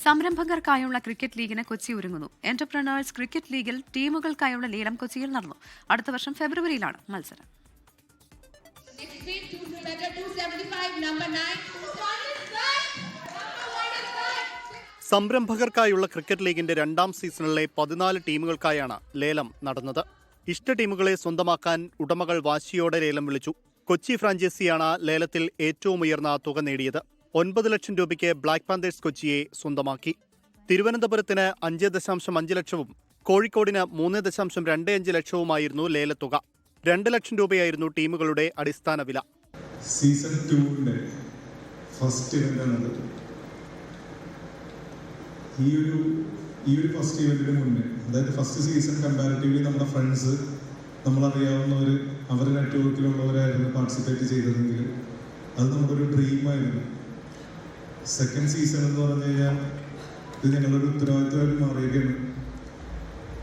സംരംഭകർക്കായുള്ള cricket ലീഗിന് കൊച്ചി ഒരുങ്ങുന്നു entrepreneurs cricket ലീഗിൽ ടീമുകൾക്കായുള്ള ലേലം കൊച്ചിയിൽ നടന്നു അടുത്ത വർഷം ഫെബ്രുവരിയിലാണ് മത്സരം Next week, two letter 275, number 9. One is good. Number one സംരംഭകർക്കായുള്ള ക്രിക്കറ്റ് ലീഗിന്റെ രണ്ടാം സീസണിലെ പതിനാല് ടീമുകൾക്കായാണ് ലേലം നടന്നത് ഇഷ്ട ടീമുകളെ സ്വന്തമാക്കാൻ ഉടമകൾ വാശിയോടെ ലേലം വിളിച്ചു കൊച്ചി ഫ്രാഞ്ചൈസിയാണ് ലേലത്തിൽ ഏറ്റവും ഉയർന്ന തുക നേടിയത് ഒൻപത് ലക്ഷം രൂപയ്ക്ക് ബ്ലാക്ക് പാന്തേഴ്സ് കൊച്ചിയെ സ്വന്തമാക്കി. തിരുവനന്തപുരത്തിന് അഞ്ച് ദശാംശം അഞ്ച് ലക്ഷവും കോഴിക്കോടിന് മൂന്ന് ദശാംശം രണ്ട് അഞ്ച് ലക്ഷവുമായിരുന്നു ലേലത്തുക. രണ്ട് ലക്ഷം രൂപയായിരുന്നു ടീമുകളുടെ അടിസ്ഥാന വില. സീസൺ ഫസ്റ്റ് ഈ ഒരു ഫസ്റ്റ് ഇവന്റിന് മുന്നേ അതായത് ഫസ്റ്റ് സീസൺ കമ്പാരിറ്റീവ്ലി നമ്മുടെ ഫ്രണ്ട്സ് നമ്മളറിയാവുന്നവർ അവരുടെ നെറ്റ്വർക്കിലുള്ളവരായിരുന്നു പാർട്ടിസിപ്പേറ്റ് ചെയ്തതെങ്കിൽ അത് നമ്മുടെ ഒരു ഡ്രീമായിരുന്നു. സെക്കൻഡ് സീസൺ എന്ന് പറഞ്ഞു കഴിഞ്ഞാൽ ഇത് ഞങ്ങളുടെ ഒരു ഉത്തരവാദിത്തമായിട്ട് മാറിയിരിക്കുകയാണ്.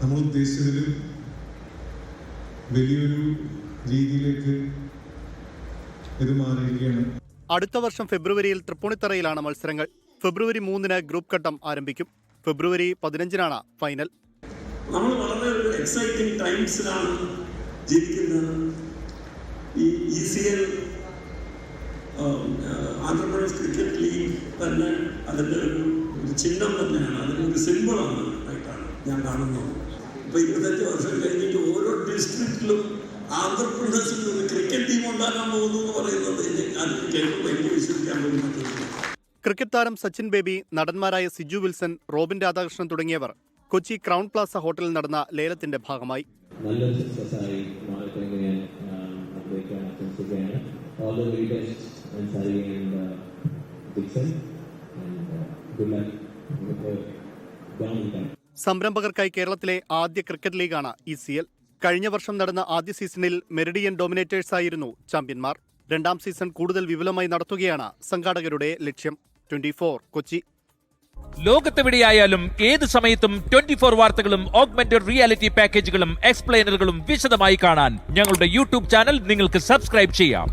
നമ്മൾ ഉദ്ദേശിച്ചതിൽ വലിയൊരു രീതിയിലേക്ക് ഇത് മാറിയിരിക്കുകയാണ്. അടുത്ത വർഷം ഫെബ്രുവരിയിൽ തൃപ്പൂണിത്തറയിലാണ് മത്സരങ്ങൾ. ഫെബ്രുവരി മൂന്നിന് ഗ്രൂപ്പ് ഘട്ടം ആരംഭിക്കും. ഫെബ്രുവരി പതിനഞ്ചിനാണ് ഫൈനൽ നമ്മൾ വളരെ ഒരു എക്സൈറ്റിംഗ് ടൈംസിലാണ് ജീവിക്കുന്നത് ഈ E C L Andhra Pradesh cricket league തന്നെ അതിന്റെ ഒരു ചിഹ്നം തന്നെയാണ്. അതിന്റെ ഒരു സിമ്പിളാണ് ആയിട്ടാണ് ഞാൻ കാണുന്നത്. ഇപ്പോൾ ഇരുപത്തഞ്ച് വർഷം കഴിഞ്ഞിട്ട് ഓരോ ഡിസ്ട്രിക്റ്റിലും ആന്ധ്രാപ്രദേശിൽ നിന്ന് ക്രിക്കറ്റ് ടീം ഉണ്ടാക്കാൻ പോകുന്നു എന്ന് പറയുന്നത് എനിക്ക് അതിന് കേൾക്കുമ്പോൾ എനിക്ക് വിശ്വസിക്കാൻ പോലും പറ്റുന്നില്ല. ക്രിക്കറ്റ് താരം സച്ചിൻ ബേബി നടന്മാരായ സിജു വിൽസൺ റോബിൻ രാധാകൃഷ്ണൻ തുടങ്ങിയവർ കൊച്ചി ക്രൗൺ പ്ലാസ ഹോട്ടലിൽ നടന്ന ലേലത്തിന്റെ ഭാഗമായി. നല്ലൊരു സക്സസ്സായി മാറട്ടെന്ന് ഞാൻ ആശംസിക്കുകയാണ് all the very best and uh, and uh, and good luck നമുക്ക് ഡൗൺ ടൈം സംരംഭകർക്കായി കേരളത്തിലെ ആദ്യ ക്രിക്കറ്റ് ലീഗാണ് ഇ സി എൽ. കഴിഞ്ഞ വർഷം നടന്ന ആദ്യ സീസണിൽ മെറിഡിയൻ ഡോമിനേറ്റേഴ്സ് ആയിരുന്നു ചാമ്പ്യന്മാർ. രണ്ടാം സീസൺ കൂടുതൽ വിപുലമായി നടത്തുകയാണ് സംഘാടകരുടെ ലക്ഷ്യം. ട്വന്റി കൊച്ചി. ലോകത്തെവിടെയായാലും ഏത് സമയത്തും ട്വന്റി ഫോർ വാർത്തകളും ഓഗ്മെന്റഡ് റിയാലിറ്റി പാക്കേജുകളും എക്സ്പ്ലെയിനറുകളും വിശദമായി കാണാൻ ഞങ്ങളുടെ യൂട്യൂബ് ചാനൽ നിങ്ങൾക്ക് സബ്സ്ക്രൈബ് ചെയ്യാം.